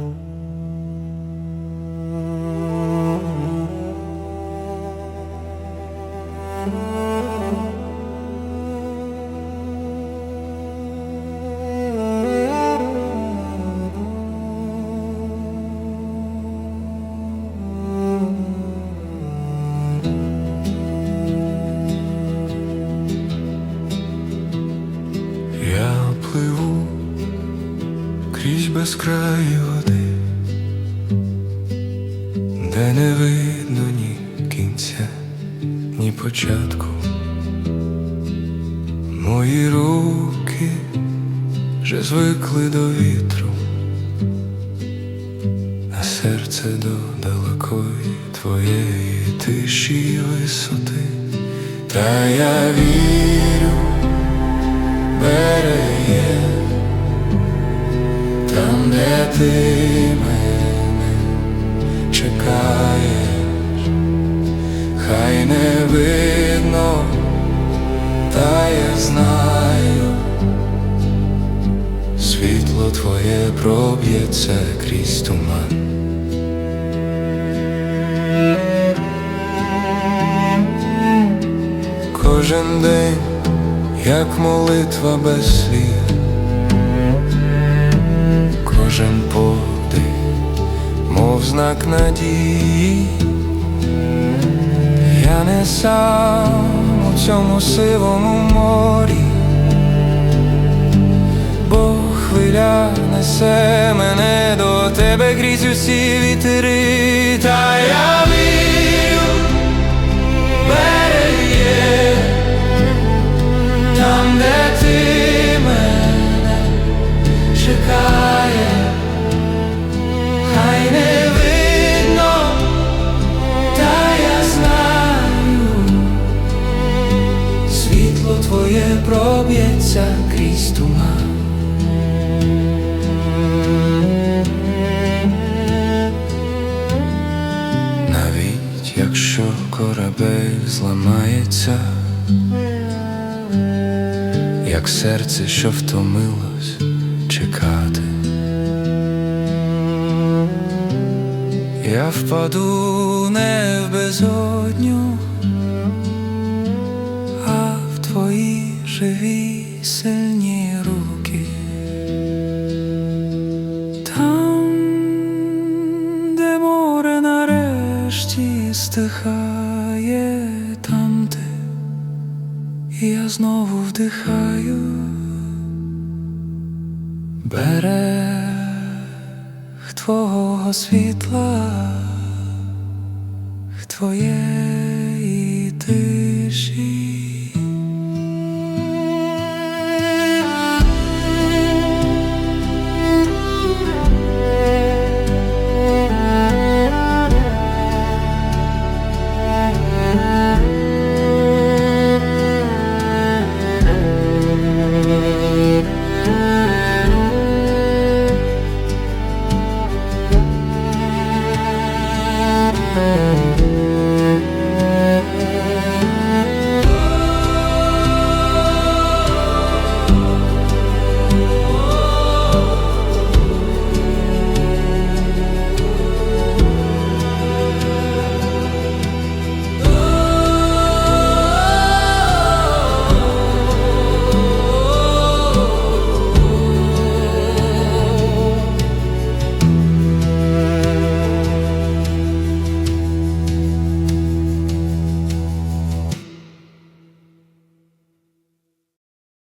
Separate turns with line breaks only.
Я пливу крізь безкраї води, де не видно ні кінця, ні початку. Мої руки вже звикли до вітру, а серце до далекої твоєї тиші висоти. Та я вірю ти мене чекаєш, хай не видно, та я знаю, світло твоє проб'ється крізь туман. Кожен день як молитва без слів, кожен поти, мов знак надії, я не сам у цьому сивому морі, бо хвиля несе мене до тебе крізь усі вітри, та я корабель зламається як серце, що втомилось чекати. Я впаду не в безодню, а в твої живі сильні руки. Там, де море нарешті стихає, я знову вдихаю берег твого світла, твоєї тиші.